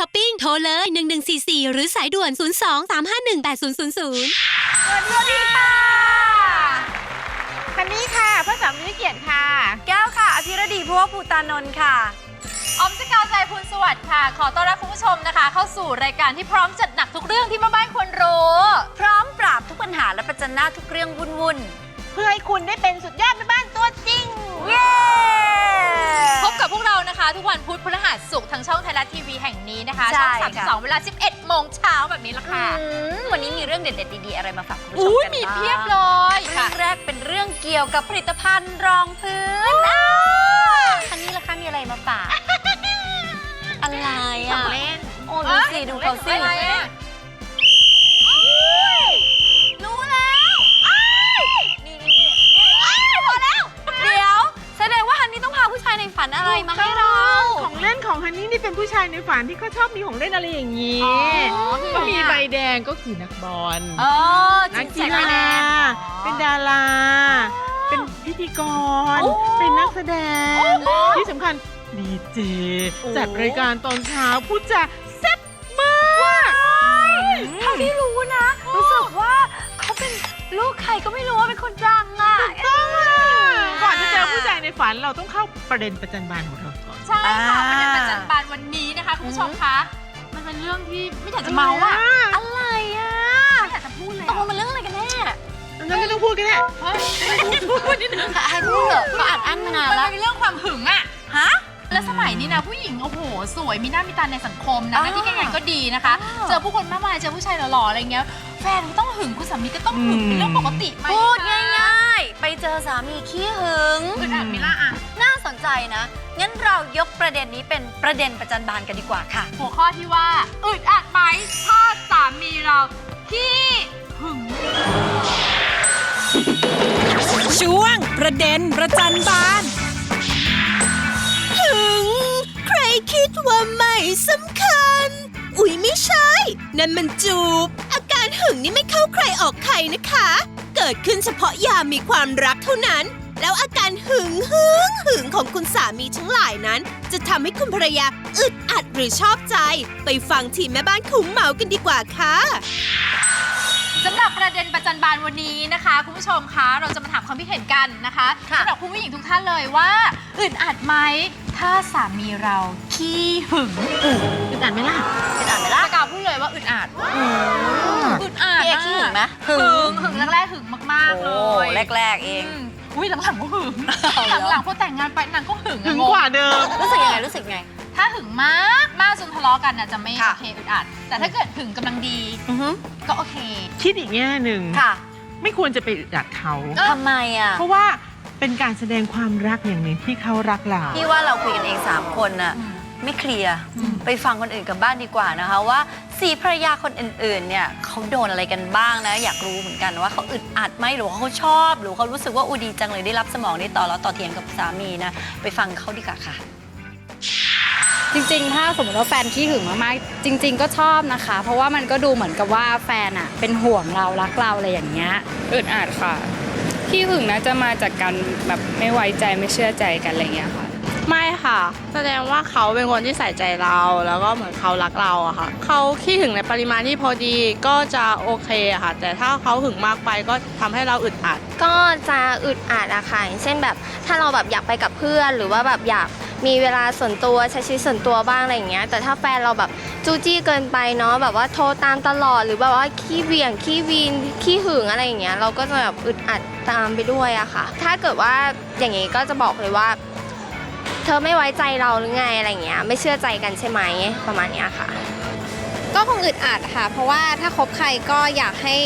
ช้อปปิ้งโทรเลย 1144 หรือสายด่วน 02 351 8000 สวัสดีค่ะคันนี้ค่ะพระสามีเกียรติค่ะ แก้วค่ะ อภิรดีพัวภูตานนท์ค่ะ ออมสกาวใจพูนสวัสดิ์ค่ะ ขอต้อนรับคุณผู้ชมนะคะ เข้าสู่รายการที่พร้อมจัดหนักทุกเรื่องที่แม่บ้านควรรู้ พร้อมปราบทุกปัญหาและประจันหน้าทุกเรื่องวุ่นเพื่อให้คุณได้เป็นสุดยอดแม่บ้านตัวจริงๆเย้ พบกับพวกเรานะคะ ทุกวันพุธพฤหัสศุกร์ทางช่องไทยรัฐทีวีแห่งนี้นะคะ ใช่ช่องค่ะ32เวลา 11โมงเช้าแบบนี้ละอืค่ะมวันนี้มีเรื่องเด็ดๆดีๆอะไรมาฝากคุณผู้ชมอุ้ยกันมีบ้างเพียบเลยเรื่ค่ะ องแรกเป็นเรื่องเกี่ยวกับผลิตภัณฑ์รองพื้นอ้าวคันนี้ล่ะคะมีอะไรมาฝาก อะไรขอะองเล่นโอ้ดูสิดูเขาสิ อะไรอะ ฝันอะไรมาให้เรา ของเล่นของฮันนี่นี่เป็นผู้ชายในฝันที่เขาชอบมีของเล่นอะไรอย่างนี้อ๋อคือก็มีอะไรอะใบแดงก็คือนักบอลเออจนัริกงกีใส่ใบฬาแดงเป็นดารา เป็นพิธีกรโอ้เป็นนักแสดงโอ้ที่สำคัญดีเจโอ้จัดรายการตอนเช้าพูดจาแซ่บมากเท่าที่รู้นะ รู้สึกว่าเขาเป็นลูกใครก็ไม่รู้ว่าเป็นคนดังอะ ต้องอะก่อนจะเจอ ผู้ชายในฝันเราต้องเข้าประเด็นประจันบานของเราก่อน ใช่ค่ะอ่าประเด็นประจันบานวันนี้นะคะคุณผู้ชมคะ มันเป็นเรื่องที่ไม่อยากจะเมาอะอะไรอะไม่อยากจะพูดเลยตกลงมันเรื่องอะไรกันแน่งั้นไม่ต้องพูดกันแน่เฮ้ยพูดนิดนึงให้พูดเถอะเขาอัดอั้นมานานมันแล้วเป็นเรื่องความหึงอะฮะแล้วสมัยนี้นะผู้หญิงโอ้โห สวยมีหน้ามีตาในสังคมนะอ่าหน้าที่การงานก็ดีนะคะอ่าเจอผู้คนมากมายเจอผู้ชายหล่อๆอะไรเงี้ยแฟนก็ต้องหึงคุณสามีก็ต้องหึงเป็นเรื่องปกติไหมพูดคะง่ายๆ ไปเจอสามีขี้หึงอึดอัดไหมิล่ะอะน่าสนใจนะ งั้นเรายกประเด็นนี้เป็นประเด็นประจันบานกันดีกว่าค่ะ หัวข้อที่ว่าอึดอัดไหมถ้าสามีเราที่หึง ช่วงประเด็นประจันบาน ถึง ใครคิดว่าไม่สำคัญ อุ๊ยไม่ใช่ นั่นมันจูบ อาการหึงนี่ไม่เข้าใครออกใครนะคะ เกิดขึ้นเฉพาะยามมีความรักเท่านั้น แล้วอาการหึงหึงหึงของคุณสามีทั้งหลายนั้น จะทำให้คุณภรรยาอึดอัดหรือชอบใจ ไปฟังทีมแม่บ้านคุ้มเมากันดีกว่าค่ะสำหรับประเด็นประจันบานวันนี้นะคะ คุณผู้ชมคะเราจะมาถามความคิดเห็นกันนะคะค่ะสำหรับคุณผู้หญิงทุกท่านเลยว่าอึดอัดไหม ถ้าสามีเราขี้หึงอึดอัดไหมล่ะเป็นอ่านไหมล่ะปากกาพูดเลยว่าอึดอัดอึดอัดพี่เอขี้หึงไหมหึงหึงแรกๆหึงมากๆเลโอ้ยแรกๆเองอืมอุ้ยหลังๆก็หึงเอาเหรอหลังๆพอแต่งงานไปนางก็หึงอะถึงงงกว่าเดิมรู้สึกยังไงรู้สึกไง ถ้าหึงมากมากจนทะเลาะกันน่ะจะไม่ค่ะโอเคอึดอัด แต่ถ้าเกิดหึงกำลังดีอือฮึก็โอเค คิดอีกแง่หนึ่งค่ะ ไม่ควรจะไปอึดอัดเขาเออทำไมอะเพราะว่า เป็นการแสดงความรักอย่างหนึ่งที่เขารักเรา พี่ว่าเราคุยกันเอง 3 คนน่ะอืมไม่เคลียร์อืมไปฟังคนอื่นกันบ้างดีกว่านะคะ ว่าสีภรรยาคนอื่นๆเนี่ยเขาโดนอะไรกันบ้างนะ อยากรู้เหมือนกันว่าเขาอึดอัดไหมหรือว่าเขาชอบ หรือเขารู้สึกว่าอูดีจังเลยได้รับสมองได้ต่อแล้วต่อเทียงกับสามีนะ ไปฟังเขาดีกว่าค่ะ จริงๆ ถ้าสมมติว่าแฟนขี้หึงมากๆ จริง ๆ ก็ชอบนะคะ เพราะว่ามันก็ดูเหมือนกับว่าแฟนอะเป็นห่วงเรารักเราอะไรอย่างเงี้ย อึดอัดค่ะ ที่หึงน่าจะมาจากการแบบไม่ไว้ใจไม่เชื่อใจกันอะไรอย่างเงี้ยค่ะ ไม่ค่ะ แสดงว่าเขาเป็นคนที่ใส่ใจเรา แล้วก็เหมือนเขารักเราอะค่ะ เขาขี้หึงในปริมาณที่พอดีก็จะโอเคอะค่ะ แต่ถ้าเขาหึงมากไปก็ทำให้เราอึดอัด ก็จะอึดอัดอะค่ะอย่างเช่นแบบถ้าเราแบบอยากไปกับเพื่อน หรือว่าแบบอยาก มีเวลาส่วนตัวใช้ชีวิตส่วนตัวบ้างอะไรอย่างเงี้ยแต่ถ้าแฟนเราแบบจู้จี้เกินไปเนาะแบบว่าโทรตามตลอดหรือแบบว่าขี้เบี่ยงขี้วีนขี้หึงอะไรอย่างเงี้ยเราก็จะแบบอึดอัดตามไปด้วยอะค่ะ ถ้าเกิดว่าอย่างงี้ก็จะบอกเลยว่า เธอไม่ไว้ใจเราหรือไงอะไรอย่างเงี้ยไม่เชื่อใจกันใช่ไหมประมาณเนี้ยค่ะ ก็คงอึดอัดค่ะ เพราะว่าถ้าคบใครก็อยากให้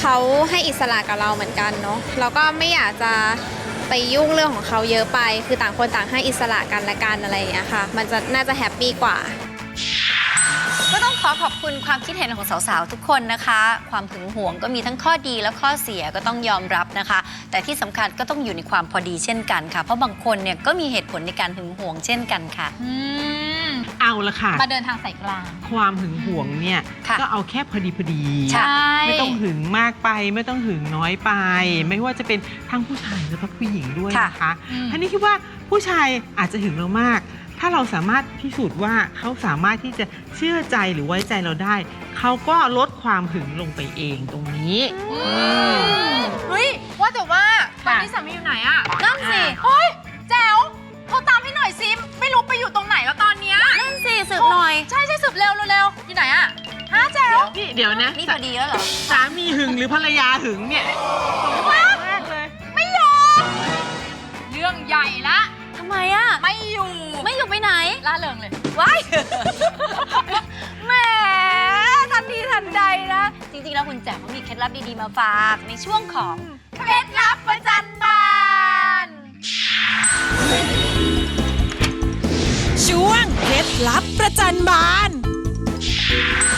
เขาให้อิสระกับเราเหมือนกันเนาะเราก็ไม่อยากจะ ไปยุ่งเรื่องของเขาเยอะไป คือต่างคนต่างให้อิสระกันและกันอะไรอย่างเงี้ยค่ะ มันจะน่าจะแฮปปี้กว่า ก็ต้องขอขอบคุณความคิดเห็นของสาวๆ ทุกคนนะคะ ความหึงหวงก็มีทั้งข้อดีและข้อเสียก็ต้องยอมรับนะคะ แต่ที่สำคัญก็ต้องอยู่ในความพอดีเช่นกันค่ะ เพราะบางคนเนี่ยก็มีเหตุผลในการหึงหวงเช่นกันค่ะ อืม เอาละค่ะ มาเดินทางสายกลาง ความหึงหวงเนี่ยค่ะก็เอาแค่พอดีพอดีใช่ ไม่ต้องหึงมากไปไม่ต้องหึงน้อยไป ไม่ว่าจะเป็นทั้งผู้ชายแล้วก็ผู้หญิงด้วยนะคะอืม อันนี้คิดว่าผู้ชายอาจจะหึงเรามาก ถ้าเราสามารถพิสูจน์ว่าเขาสามารถที่จะเชื่อใจหรือไว้ใจเราได้ เขาก็ลดความหึงลงไปเองตรงนี้ เฮ้ย ว่าแต่ว่าตอนค่ะนี้สามีอยู่ไหนอะนั่นสิ เฮ้ย แจ๋วโทรตามให้หน่อยซิ ไม่รู้ไปอยู่ตรงไหน เร็วเร็วๆอยู่ไหนอะฮะแจ๋วนี่เดี๋ยวนะนี่พอดีแล้วเหรอสามีหึงหรือภรรยาหึงเนี่ยสงสัยมากเลยไม่ยอมเรื่องใหญ่ละทำไมอะไม่อยู่ไม่อยู่ไปไหนล่าเริงเลยว้ายแหมทันทีทันใดนะจริงๆแล้วคุณแจ๋วเขามีเคล็ดลับดีๆมาฝากในช่วงของเคล็ดลับประจันบานช่วงเคล็ดลับประจันบาน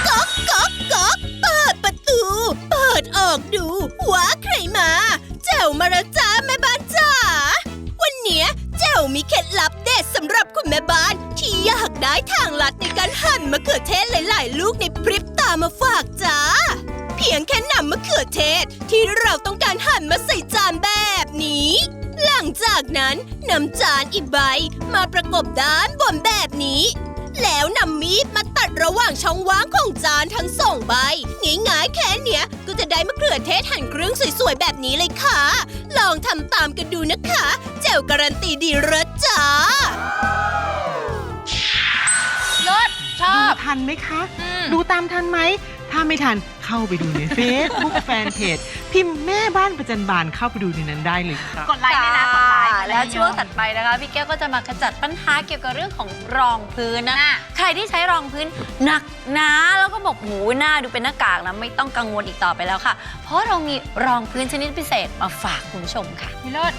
ก๊อกก๊อกก๊อกเปิดประตู เปิดออกดูว่าใครมาแจ๋วมาแล้วจ้าแม่บ้านจ๋าวันเนี้ยแจ๋วมีเคล็ดลับเด็ดสำหรับคุณแม่บ้าน ที่อยากได้ทางลัดในการหั่นมะเขือเทศหลาย ๆ ลูกในพริบตามาฝากจ้าเพียงแค่นำมะเขือเทศที่เราต้องการหั่นมาใส่จานแบบนี้ จากนั้นนำจานอีกใบมาประกบด้านบนแบบนี้ แล้วนำมีดมาตัดระหว่างช่องว่างของจานทั้งสองใบง่ายๆแค่เนี้ยก็จะได้มะเขือเทศหั่นครึ่งสวยๆแบบนี้เลยค่ะ ลองทำตามกันดูนะคะแจ๋วการันตีดีเลิศจ้าเลิศชอดูบ ทันไหมคะ อืม ดูตามทันไหม ถ้าไม่ทันเข้าไปดูใน Facebook แฟนเพจ พิมพ์แม่บ้านประจันบานเข้าไปดูในนั้นได้เลยค่ะกดไลค์ด้วยนะกดไลค์แล้วช่วงถัดไปนะคะพี่แก้วก็จะมาขจัดปัญหาเกี่ยวกับเรื่องของรองพื้นนะน่ะใครที่ใช้รองพื้นหนักหนาแล้วก็บอกหูหน้าดูเป็นหน้ากากนะไม่ต้องกังวลอีกต่อไปแล้วค่ะ เพราะเรามีรองพื้นชนิดพิเศษมาฝากคุณผู้ชมค่ะพี่เลิศ